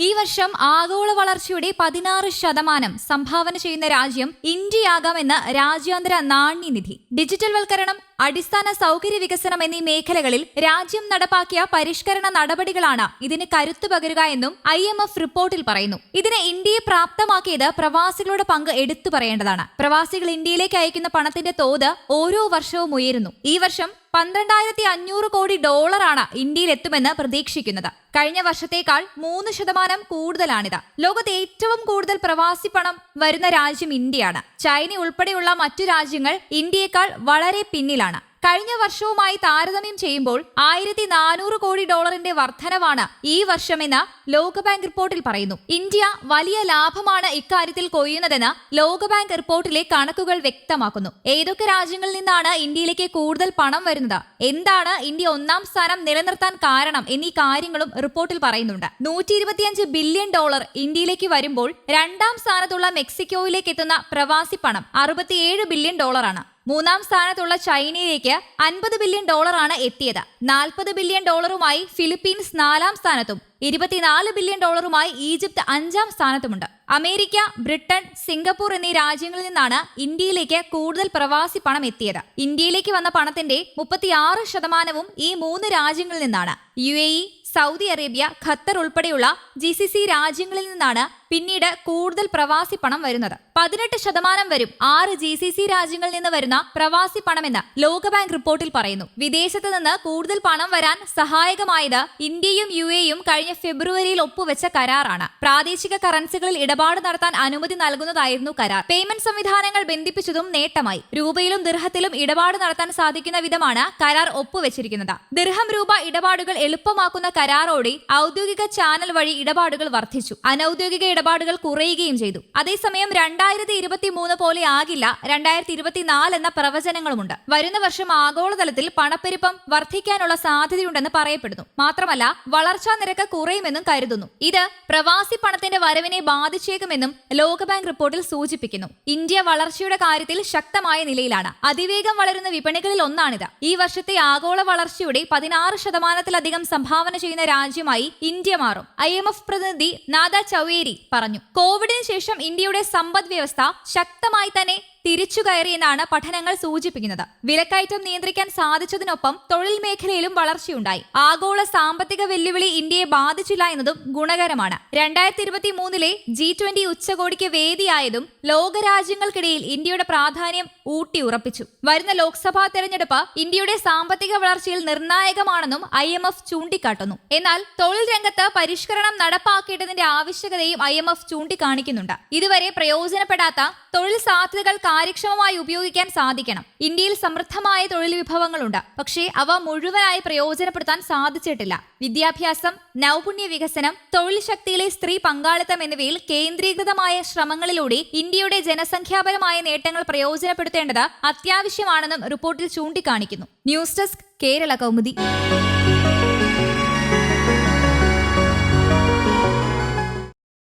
ഈ വർഷം ആഗോള വളർച്ചയുടെ പതിനാറ് ശതമാനം സംഭാവന ചെയ്യുന്ന രാജ്യം ഇന്ത്യയാകാമെന്ന് രാജ്യാന്തര നാണ്യനിധി. ഡിജിറ്റൽ വൽക്കരണം അടിസ്ഥാന സൗകര്യ വികസനം എന്നീ മേഖലകളിൽ രാജ്യം നടപ്പാക്കിയ പരിഷ്കരണ നടപടികളാണ് ഇതിന് കരുത്തു പകരുക എന്നും ഐ എം എഫ് റിപ്പോർട്ടിൽ പറയുന്നു. ഇതിന് ഇന്ത്യയെ പ്രാപ്തമാക്കിയത് പ്രവാസികളുടെ പങ്ക് എടുത്തു പറയേണ്ടതാണ്. പ്രവാസികൾ ഇന്ത്യയിലേക്ക് അയക്കുന്ന പണത്തിന്റെ തോത് ഓരോ വർഷവും ഉയരുന്നു. ഈ വർഷം പന്ത്രണ്ടായിരത്തി അഞ്ഞൂറ് കോടി ഡോളറാണ് ഇന്ത്യയിൽ എത്തുമെന്ന് പ്രതീക്ഷിക്കുന്നത്. കഴിഞ്ഞ വർഷത്തേക്കാൾ മൂന്ന് ശതമാനം കൂടുതലാണിത്. ലോകത്ത് ഏറ്റവും കൂടുതൽ പ്രവാസി പണം വരുന്ന രാജ്യം ഇന്ത്യയാണ്. ചൈന ഉൾപ്പെടെയുള്ള മറ്റു രാജ്യങ്ങൾ ഇന്ത്യയേക്കാൾ വളരെ പിന്നിലാണ്. കഴിഞ്ഞ വർഷവുമായി താരതമ്യം ചെയ്യുമ്പോൾ ആയിരത്തി നാനൂറ് കോടി ഡോളറിന്റെ വർധനവാണ് ഈ വർഷമെന്ന് ലോകബാങ്ക് റിപ്പോർട്ടിൽ പറയുന്നു. ഇന്ത്യ വലിയ ലാഭമാണ് ഇക്കാര്യത്തിൽ കൊയ്യുന്നതെന്ന് ലോകബാങ്ക് റിപ്പോർട്ടിലെ കണക്കുകൾ വ്യക്തമാക്കുന്നു. ഏതൊക്കെ രാജ്യങ്ങളിൽ നിന്നാണ് ഇന്ത്യയിലേക്ക് കൂടുതൽ പണം വരുന്നത്? എന്താണ് ഇന്ത്യ ഒന്നാം സ്ഥാനം നിലനിർത്താൻ കാരണം എന്നീ കാര്യങ്ങളും റിപ്പോർട്ടിൽ പറയുന്നുണ്ട്. നൂറ്റി ഇരുപത്തിയഞ്ച് ബില്യൺ ഡോളർ ഇന്ത്യയിലേക്ക് വരുമ്പോൾ രണ്ടാം സ്ഥാനത്തുള്ള മെക്സിക്കോയിലേക്ക് എത്തുന്ന പ്രവാസി പണം അറുപത്തിയേഴ് ബില്യൺ ഡോളറാണ്. മൂന്നാം സ്ഥാനത്തുള്ള ചൈനയിലേക്ക് അൻപത് ബില്യൺ ഡോളറാണ് എത്തിയത്. നാൽപ്പത് ബില്യൺ ഡോളറുമായി ഫിലിപ്പീൻസ് നാലാം സ്ഥാനത്തും ഇരുപത്തിനാല് ബില്യൺ ഡോളറുമായി ഈജിപ്ത് അഞ്ചാം സ്ഥാനത്തുമുണ്ട്. അമേരിക്ക ബ്രിട്ടൻ സിംഗപ്പൂർ എന്നീ രാജ്യങ്ങളിൽ നിന്നാണ് ഇന്ത്യയിലേക്ക് കൂടുതൽ പ്രവാസി പണം എത്തിയത്. ഇന്ത്യയിലേക്ക് വന്ന പണത്തിന്റെ മുപ്പത്തിയാറ് ശതമാനവും ഈ മൂന്ന് രാജ്യങ്ങളിൽ നിന്നാണ്. യു സൗദി അറേബ്യ ഖത്തർ ഉൾപ്പെടെയുള്ള ജി രാജ്യങ്ങളിൽ നിന്നാണ് പിന്നീട് കൂടുതൽ പ്രവാസി പണം വരുന്നത്. പതിനെട്ട് ശതമാനം വരും ആറ് ജി സി സി രാജ്യങ്ങളിൽ നിന്ന് വരുന്ന പ്രവാസി പണമെന്ന് ലോകബാങ്ക് റിപ്പോർട്ടിൽ പറയുന്നു. വിദേശത്ത് നിന്ന് കൂടുതൽ പണം വരാൻ സഹായകമായത് ഇന്ത്യയും യു എയും കഴിഞ്ഞ ഫെബ്രുവരിയിൽ ഒപ്പുവെച്ച കരാറാണ്. പ്രാദേശിക കറൻസികളിൽ ഇടപാട് നടത്താൻ അനുമതി നൽകുന്നതായിരുന്നു കരാർ. പേയ്മെന്റ് സംവിധാനങ്ങൾ ബന്ധിപ്പിച്ചതും നേട്ടമായി. രൂപയിലും ദിർഹത്തിലും ഇടപാട് നടത്താൻ സാധിക്കുന്ന വിധമാണ് കരാർ ഒപ്പുവെച്ചിരിക്കുന്നത്. ദിർഹം രൂപ ഇടപാടുകൾ എളുപ്പമാക്കുന്ന കരാറോടെ ഔദ്യോഗിക ചാനൽ വഴി ഇടപാടുകൾ വർദ്ധിച്ചു. അനൌദ്യോഗിക ഇടപാടുകൾ കുറയുകയും ചെയ്തു. അതേസമയം രണ്ടായിരത്തി ഇരുപത്തി മൂന്ന് പോലെ ആകില്ല രണ്ടായിരത്തി ഇരുപത്തിനാല് എന്ന പ്രവചനങ്ങളുമുണ്ട്. വരുന്ന വർഷം ആഗോളതലത്തിൽ പണപ്പെരുപ്പം വർദ്ധിക്കാനുള്ള സാധ്യതയുണ്ടെന്ന് പറയപ്പെടുന്നു. മാത്രമല്ല വളർച്ചാ നിരക്ക് കുറയുമെന്നും കരുതുന്നു. ഇത് പ്രവാസി പണത്തിന്റെ വരവിനെ ബാധിച്ചേക്കുമെന്നും ലോകബാങ്ക് റിപ്പോർട്ടിൽ സൂചിപ്പിക്കുന്നു. ഇന്ത്യ വളർച്ചയുടെ കാര്യത്തിൽ ശക്തമായ നിലയിലാണ്. അതിവേഗം വളരുന്ന വിപണികളിൽ ഒന്നാണിത്. ഈ വർഷത്തെ ആഗോള വളർച്ചയുടെ പതിനാറ് ശതമാനത്തിലധികം സംഭാവന ചെയ്യുന്ന രാജ്യമായി ഇന്ത്യ മാറും. ഐ എം എഫ് പ്രതിനിധി നാദ ചൌവേരി പറഞ്ഞു. കോവിഡിന് ശേഷം ഇന്ത്യയുടെ സമ്പദ് വ്യവസ്ഥ ശക്തമായി തന്നെ തിരിച്ചു കയറിയെന്നാണ് പഠനങ്ങൾ സൂചിപ്പിക്കുന്നത്. വിലക്കയറ്റം നിയന്ത്രിക്കാൻ സാധിച്ചതിനൊപ്പം തൊഴിൽ മേഖലയിലും വളർച്ചയുണ്ടായി. ആഗോള സാമ്പത്തിക വെല്ലുവിളി ഇന്ത്യയെ ബാധിച്ചില്ല എന്നതും ഗുണകരമാണ്. രണ്ടായിരത്തി ഇരുപത്തി മൂന്നിലെ ജി ട്വന്റി ഉച്ചകോടിക്ക് വേദിയായതും ലോകരാജ്യങ്ങൾക്കിടയിൽ ഇന്ത്യയുടെ പ്രാധാന്യം ഊട്ടിയുറപ്പിച്ചു. വരുന്ന ലോക്സഭാ തെരഞ്ഞെടുപ്പ് ഇന്ത്യയുടെ സാമ്പത്തിക വളർച്ചയിൽ നിർണായകമാണെന്നും ഐ എം എഫ് ചൂണ്ടിക്കാട്ടുന്നു. എന്നാൽ തൊഴിൽ രംഗത്ത് പരിഷ്കരണം നടപ്പാക്കേണ്ടതിന്റെ ആവശ്യകതയും ഐ എം എഫ് ചൂണ്ടിക്കാണിക്കുന്നുണ്ട്. ഇതുവരെ പ്രയോജനപ്പെടാത്ത തൊഴിൽ സാധ്യതകൾ കാര്യക്ഷമമായി ഉപയോഗിക്കാൻ സാധിക്കണം. ഇന്ത്യയിൽ സമൃദ്ധമായ തൊഴിൽ വിഭവങ്ങളുണ്ട്. പക്ഷേ അവ മുഴുവനായി പ്രയോജനപ്പെടുത്താൻ സാധിച്ചിട്ടില്ല. വിദ്യാഭ്യാസം നൈപുണ്യ വികസനം തൊഴിൽ ശക്തിയിലെ സ്ത്രീ പങ്കാളിത്തം എന്നിവയിൽ കേന്ദ്രീകൃതമായ ശ്രമങ്ങളിലൂടെ ഇന്ത്യയുടെ ജനസംഖ്യാപരമായ നേട്ടങ്ങൾ പ്രയോജനപ്പെടുത്തേണ്ടത് അത്യാവശ്യമാണെന്നും റിപ്പോർട്ടിൽ ചൂണ്ടിക്കാണിക്കുന്നു. News desk Kerala Kaumudi.